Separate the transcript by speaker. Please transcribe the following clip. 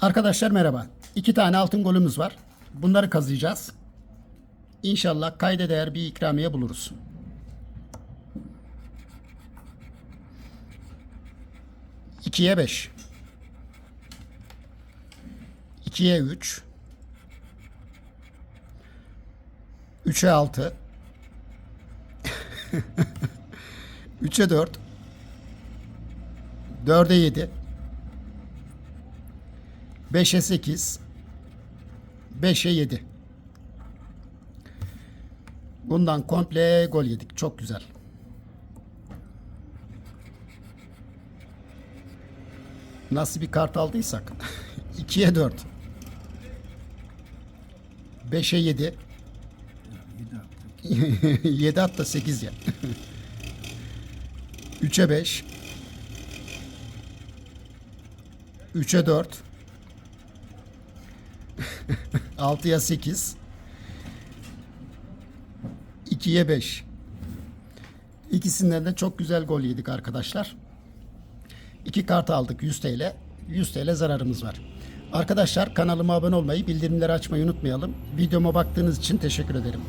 Speaker 1: Arkadaşlar merhaba. İki tane altın golümüz var. Bunları kazıyacağız. İnşallah kayda değer bir ikramiye buluruz. İkiye beş. İkiye üç. Üçe altı. Üçe dört. Dörde yedi. 5'e 8 5'e 7 Bundan komple gol yedik. Çok güzel. Nasıl bir kart aldıysak. 2'ye 4 5'e 7 7 hatta 8 ya. 3'e 5 3'e 4 6'ya 8 2'ye 5 İkisinden de çok güzel gol yedik arkadaşlar. İki kart aldık 100 TL. 100 TL zararımız var. Arkadaşlar kanalıma abone olmayı, bildirimleri açmayı unutmayalım. Videoma baktığınız için teşekkür ederim.